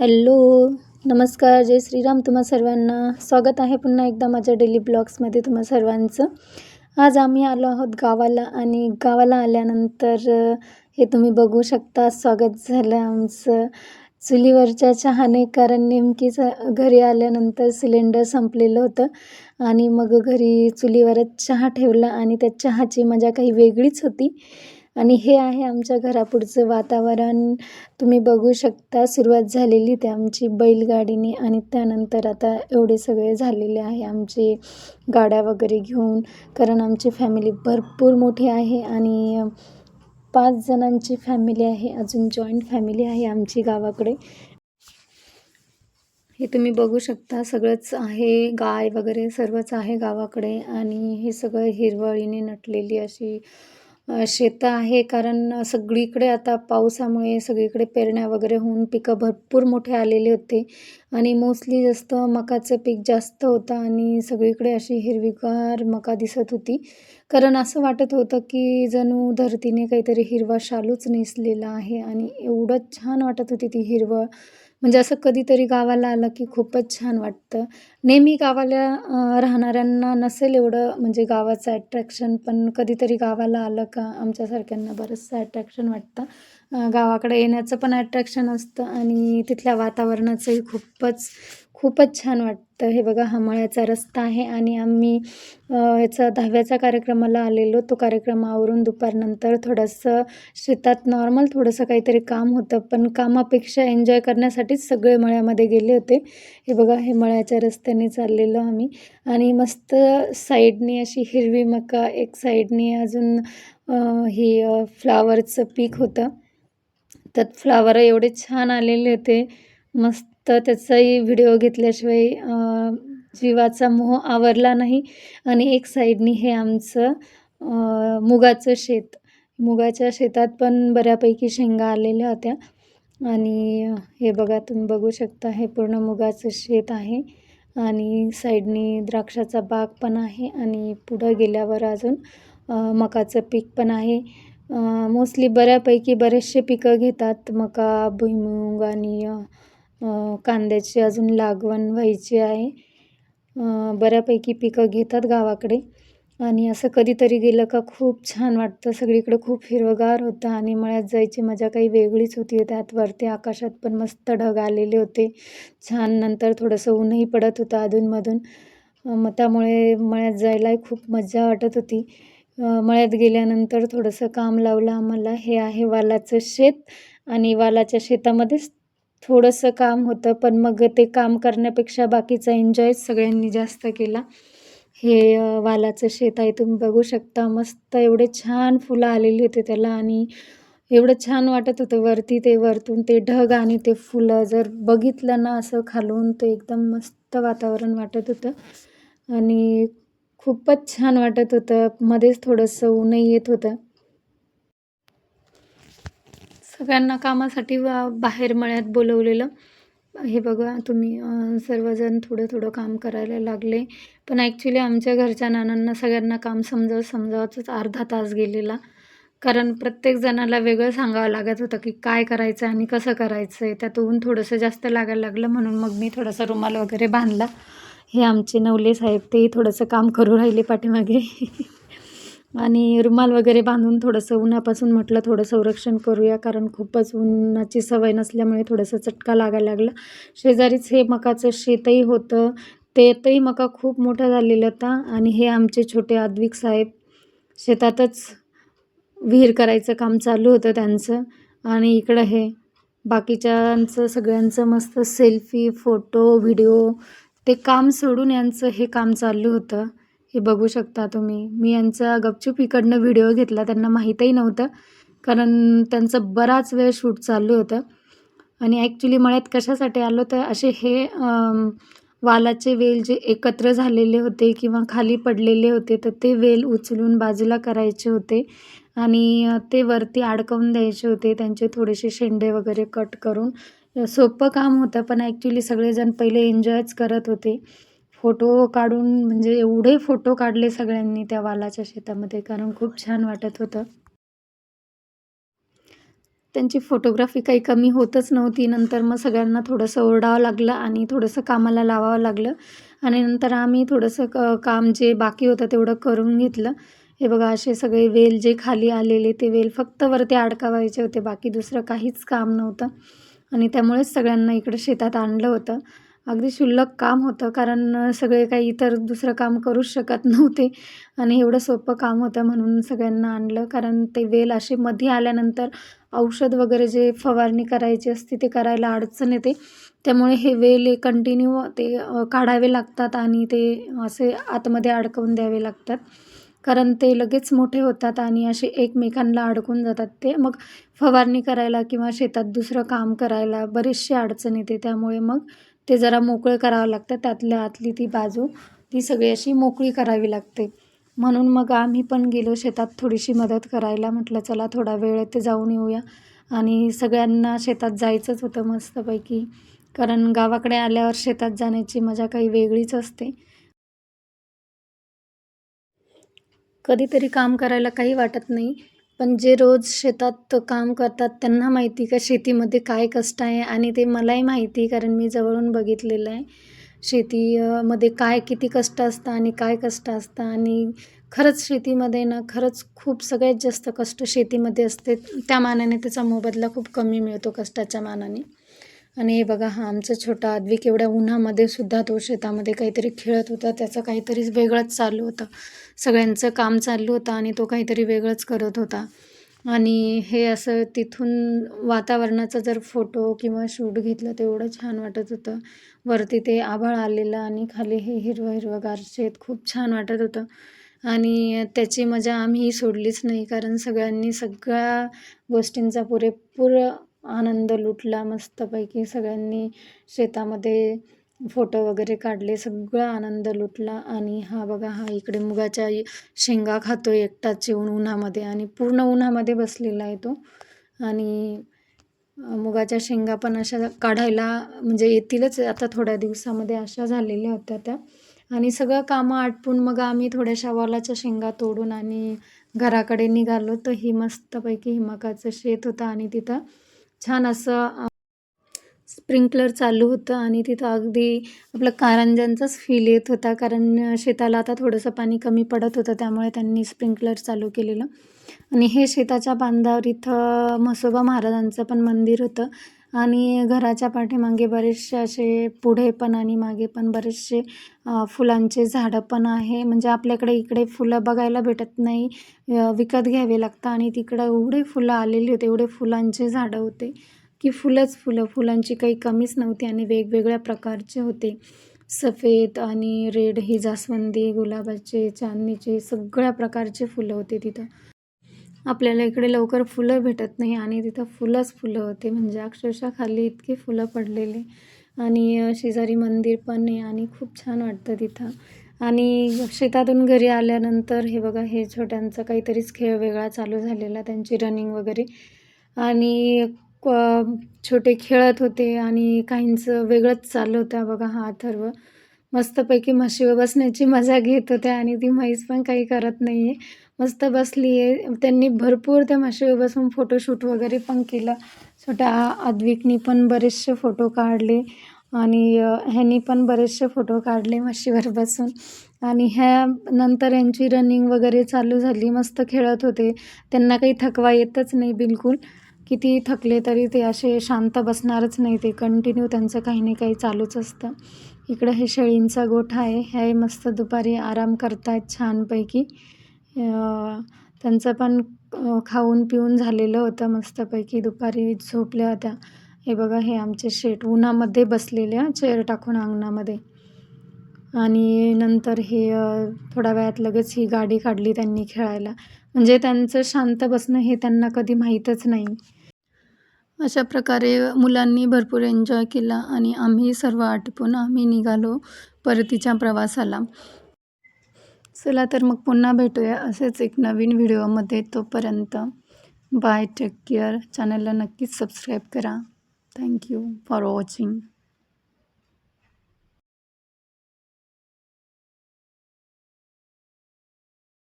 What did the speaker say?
Hello नमस्कार जय श्रीराम तुम्हा सर्वांना. स्वागत आहे पुन्हा एकदा माझ्या डेली ब्लॉग्समध्ये तुम्हा सर्वांचं. आज आम्ही आलो आहोत गावाला आणि गावाला आल्यानंतर हे तुम्ही बघू शकता स्वागत झालं आमचं. चुलीवरच्या चहाने कारण नेमकीच घरी आल्यानंतर सिलेंडर संपलेलं होतं आणि मग घरी चुलीवरच चहा ठेवला आणि त्या चहाची मजा काही वेगळीच होती. आणि हे आहे आमच्या घरापुढचं वातावरण. तुम्ही बघू शकता सुरुवात झालेली ते आमची बैलगाडीने आणि त्यानंतर आता एवढे सगळे झालेले आहे आमचे गाड्या वगैरे घेऊन. कारण आमची फॅमिली भरपूर मोठी आहे आणि पाच जणांची फॅमिली आहे अजून जॉईंट फॅमिली आहे आमची गावाकडे. हे तुम्ही बघू शकता सगळंच आहे गाय वगैरे सर्वच आहे गावाकडे आणि हे सगळं हिरवळीने नटलेली अशी शेतं आहे. कारण सगळीकडे आता पावसामुळे सगळीकडे पेरण्या वगैरे होऊन पिकं भरपूर मोठे आलेले होते. आणि मोस्टली जास्त मकाचं पीक जास्त होतं आणि सगळीकडे अशी हिरवीगार मका दिसत होती. कारण असं वाटत होतं की जणू धरतीने काहीतरी हिरवा शालूच नेसलेला आहे आणि एवढं छान वाटत होती ती हिरवळ. म्हणजे असं कधीतरी गावाला आलं की खूपच छान वाटतं. नेहमी गावाला राहणाऱ्यांना नसेल एवढं म्हणजे गावाचं ॲट्रॅक्शन पण कधीतरी गावाला आलं का आमच्यासारख्यांना बरंचसं ॲट्रॅक्शन वाटतं. गावाकडे येण्याचं पण ॲट्रॅक्शन असतं आणि तिथल्या वातावरणाचंही खूपच खूपच छान वाटतं. हे बघा हा मळ्याचा रस्ता आहे आणि आम्ही याचा ह्याचा कार्यक्रमाला आलेलो. तो कार्यक्रम आवरून दुपारनंतर थोडंसं शेतात नॉर्मल थोडंसं काहीतरी काम होतं पण कामापेक्षा एन्जॉय करण्यासाठीच सगळे मळ्यामध्ये गेले होते. हे बघा हे मळ्याच्या रस्त्याने चाललेलो आम्ही. आणि मस्त साईडनी अशी हिरवी मका एक साईडनी अजून ही फ्लावरचं पीक होतं. त्यात फ्लावर एवढे छान आलेले होते. मस्त तर त्याचाही व्हिडिओ घेतल्याशिवाय जीवाचा मोह आवरला नाही. आणि एक साईडनी हे आमचं मुगाचं शेत. मुगाच्या शेतात पण बऱ्यापैकी शेंगा आलेल्या होत्या. आणि हे बघा तुम्ही बघू शकता हे पूर्ण मुगाचं शेत आहे. आणि साईडनी द्राक्षाचा बाग पण आहे. आणि पुढं गेल्यावर अजून मकाचं पीक पण आहे. मोस्टली बऱ्यापैकी बरेचसे पिकं घेतात. मका भुईमुग आणि कांद्याची अजून लागवण व्हायची आहे. बऱ्यापैकी पिकं घेतात गावाकडे. आणि असं कधीतरी गेलं का खूप छान वाटतं. सगळीकडे खूप हिरवगार होतं आणि मळ्यात जायची मजा काही वेगळीच होती. त्यात वरती आकाशात पण मस्त ढग आलेले होते. छान नंतर थोडंसं ऊनही पडत होतं अधूनमधून. मग त्यामुळे मळ्यात जायलाही खूप मजा वाटत होती. मळ्यात गेल्यानंतर थोडंसं काम लावलं आम्हाला. हे आहे वालाचं शेत. आणि वालाच्या शेतामध्येच थोडंसं काम होतं पण मग ते काम करण्यापेक्षा बाकीचा एन्जॉय सगळ्यांनी जास्त केला. हे वालाचं शेत आहे तुम्ही बघू शकता. मस्त एवढे छान फुलं आलेली होते त्याला आणि एवढं छान वाटत होतं वरती ते वरतून ते ढग आणि ते फुलं. जर बघितलं ना असं खालून ते एकदम मस्त वातावरण वाटत होतं. आणि खूपच छान वाटत होतं. मध्येच थोडंसं ऊनही येत होतं. सगळ्यांना कामासाठी वा- बाहेर मळ्यात बोलवलेलं. हे बघा तुम्ही सर्वजण थोडं थोडं काम करायला लागले. पण ॲक्च्युली आमच्या घरच्या नानांना सगळ्यांना काम समजावत समजावतच अर्धा तास गेलेला. कारण प्रत्येक जणाला वेगळं सांगावं लागत होतं की काय करायचं आणि कसं करायचं आहे त्यातून थोडंसं जास्त लागायला लागलं. म्हणून मग मी थोडासा रुमाल वगैरे बांधला. हे आमचे नवले साहेब तेही थोडंसं काम करू राहिले पाठीमागे. आणि रुमाल वगैरे बांधून थोडंसं उन्हापासून म्हटलं थोडं संरक्षण करूया कारण खूपच उन्हाची सवय नसल्यामुळे थोडंसं चटका लागायला लागला. शेजारीच हे मकाचं शेतही होतं. तेतही मका खूप मोठा झालेला होता आणि हे आमचे छोटे आद्विक साहेब शेतातच विहीर करायचं काम चालू होतं त्यांचं. आणि इकडं हे बाकीच्यांचं सगळ्यांचं मस्त सेल्फी फोटो व्हिडिओ ते काम सोडून यांचं हे काम चालू होतं. हे बघू शकता तुम्ही. मी यांचा गपचूप इकडनं व्हिडिओ घेतला त्यांना माहीतही नव्हतं कारण त्यांचं बराच वेळ शूट चालू होतं. आणि ॲक्च्युली मळ्यात कशासाठी आलो तर असे हे वालाचे वेल जे एकत्र झालेले होते किंवा खाली पडलेले होते तर ते वेल उचलून बाजूला करायचे होते. आणि ते वरती अडकवून द्यायचे होते त्यांचे थोडेसे शेंडे वगैरे कट करून. सोपं काम होतं पण ॲक्च्युली सगळेजण पहिले एन्जॉयच करत होते. फोटो काढून म्हणजे एवढे फोटो काढले सगळ्यांनी त्या वालाच्या शेतामध्ये कारण खूप छान वाटत होतं. त्यांची फोटोग्राफी काही कमी होतच नव्हती. नंतर मग सगळ्यांना थोडंसं ओरडावं लागलं आणि थोडंसं कामाला लावावं लागलं. आणि नंतर आम्ही थोडंसं क काम जे बाकी होतं तेवढं करून घेतलं. हे बघा असे सगळे वेल जे खाली आलेले ते वेल फक्त वरती अडकावायचे होते. बाकी दुसरं काहीच काम नव्हतं. आणि त्यामुळेच सगळ्यांना इकडं शेतात आणलं होतं. अगदी क्षुल्लक काम होतं कारण सगळे काही इतर दुसरं काम करूच शकत नव्हते. आणि एवढं सोपं काम होतं म्हणून सगळ्यांना आणलं. कारण ते वेल असे मध्ये आल्यानंतर औषध वगैरे जे फवारणी करायची असते ते करायला अडचण येते. त्यामुळे हे वेल कंटिन्यू ते काढावे लागतात आणि ते असे आतमध्ये अडकवून द्यावे लागतात. कारण ते लगेच मोठे होतात आणि असे एकमेकांना अडकून जातात. ते मग फवारणी करायला किंवा शेतात दुसरं काम करायला बरेचसे अडचण येते. त्यामुळे मग ते जरा मोकळे करावं लागतं. त्यातल्या आतली ती बाजू ती सगळी अशी मोकळी करावी लागते. म्हणून मग आम्ही पण गेलो शेतात थोडीशी मदत करायला. म्हटलं चला थोडा वेळ ते जाऊन येऊया. आणि सगळ्यांना शेतात जायचंच होतं मस्तपैकी. कारण गावाकडे आल्यावर शेतात जाण्याची मजा काही वेगळीच असते. कधीतरी काम करायला काही वाटत नाही. पण जे रोज शेतात काम करतात त्यांना माहिती का शेतीमध्ये काय कष्ट आहे आणि ते मलाही माहिती कारण मी जवळून बघितलेलं आहे. शेतीमध्ये काय किती कष्ट असतं आणि काय कष्ट असतं आणि खरंच शेतीमध्ये ना खरंच खूप सगळ्यात जास्त कष्ट शेतीमध्ये असते त्या मानाने त्याचा मोबदला खूप कमी मिळतो कष्टाच्या मानाने. आणि हे बघा हा आमचा छोटा आदवी एवढ्या उन्हामध्ये सुद्धा तो शेतामध्ये काहीतरी खेळत होता. त्याचं काहीतरी वेगळंच चालू होतं. सगळ्यांचं काम चालू होतं आणि तो काहीतरी वेगळंच करत होता. आणि हे असं तिथून वातावरणाचा जर फोटो किंवा शूट घेतलं तर एवढं छान वाटत होतं. वरती ते आभाळ आलेलं आणि खाली हे हिरवं हिरवंगार शेत खूप छान वाटत होतं. आणि त्याची मजा आम्ही सोडलीच नाही कारण सगळ्यांनी सगळ्या गोष्टींचा पुरेपूर आनंद लुटला मस्तपैकी. सगळ्यांनी शेतामध्ये फोटो वगैरे काढले. सगळा आनंद लुटला. आणि हा बघा हा इकडे मुगाच्या शेंगा खातो एकटाच येऊन उन्हामध्ये आणि पूर्ण उन्हामध्ये बसलेला आहे तो. आणि मुगाच्या शेंगा पण अशा काढायला म्हणजे येतीलच. आता थोड्या दिवसामध्ये अशा झालेल्या होत्या त्या. आणि सगळं कामं आटपून मग आम्ही थोड्याशा वालाच्या शेंगा तोडून आणि घराकडे निघालो. तर ही मस्तपैकी हिमाकाचं शेत होतं आणि तिथं छान असं स्प्रिंकलर चालू होतं आणि तिथं अगदी आपलं कारंजांचाच फील येत होता. कारण शेताला आता थोडंसं पाणी कमी पडत होतं त्यामुळे त्यांनी स्प्रिंकलर चालू केलेलं. आणि हे शेताच्या बांधावर इथं म्हसोबा महाराजांचं पण मंदिर होतं. आणि घराच्या पाठीमागे बरेचसे असे पुढे पण आणि मागे पण बरेचसे फुलांचे झाडं पण आहे. म्हणजे आपल्याकडे इकडे फुलं बघायला भेटत नाही. विकत घ्यावे लागतं आणि तिकडं एवढे फुलं आलेली होते एवढे फुलांचे झाडं होते की फुलंच फुलं. फुलांची काही कमीच नव्हती आणि वेगवेगळ्या प्रकारचे होते. सफेद आणि रेड ही जास्वंदी गुलाबाचे चांदणीचे सगळ्या प्रकारचे फुलं होते तिथं. आपल्याला इकडे लवकर फुलं भेटत नाही आणि तिथं फुलंच फुलं होते. म्हणजे अक्षरशः खाली इतकी फुलं पडलेले. आणि शेजारी मंदिर पण आहे आणि खूप छान वाटतं तिथं. आणि शेतातून घरी आल्यानंतर हे बघा हे छोट्यांचा काहीतरीच खेळ वेगळा चालू झालेला त्यांची रनिंग वगैरे. आणि छोटे खेळत होते आणि काहींचं वेगळंच चाललं होतं बघा हा अथर्व. मस्तपैकी म्हशीवर बसण्याची मजा घेत होते आणि ती म्हैस पण काही करत नाही आहे मस्त बसली आहे. त्यांनी भरपूर त्या म्हशीवर बसून फोटोशूट वगैरे पण केलं. छोट्या अद्विकनी पण बरेचसे फोटो काढले आणि ह्यांनी पण बरेचसे फोटो काढले म्हशीवर बसून. आणि ह्या नंतर यांची रनिंग वगैरे चालू झाली. मस्त खेळत होते. त्यांना काही थकवा येतच नाही बिलकुल. किती थकले तरी ते असे शांत बसणारच नाही ते. कंटिन्यू त्यांचं काही नाही काही चालूच असतं. इकडं हे शेळींचा गोठा आहे. हे मस्त दुपारी आराम करतायत छानपैकी. त्यांचं पण खाऊन पिऊन झालेलं होतं मस्तपैकी. दुपारी झोपल्या होत्या. हे बघा हे आमचे शेट उन्हामध्ये बसलेल्या चेअर टाकून अंगणामध्ये. आणि नंतर हे थोड्या वेळात लगेच ही गाडी काढली त्यांनी खेळायला. म्हणजे त्यांचं शांत बसणं हे त्यांना कधी माहीतच नाही. अशा प्रकारे मुलांनी भरपूर एन्जॉय केला आणि आम्ही सर्व आटपून आम्ही निघालो परतीच्या प्रवासाला. चला तर मग पुन्हा भेटूया असेच एक नवीन व्हिडिओमध्ये. तोपर्यंत बाय टेक केअर चॅनलला नक्कीच सबस्क्राईब करा. Thank you for watching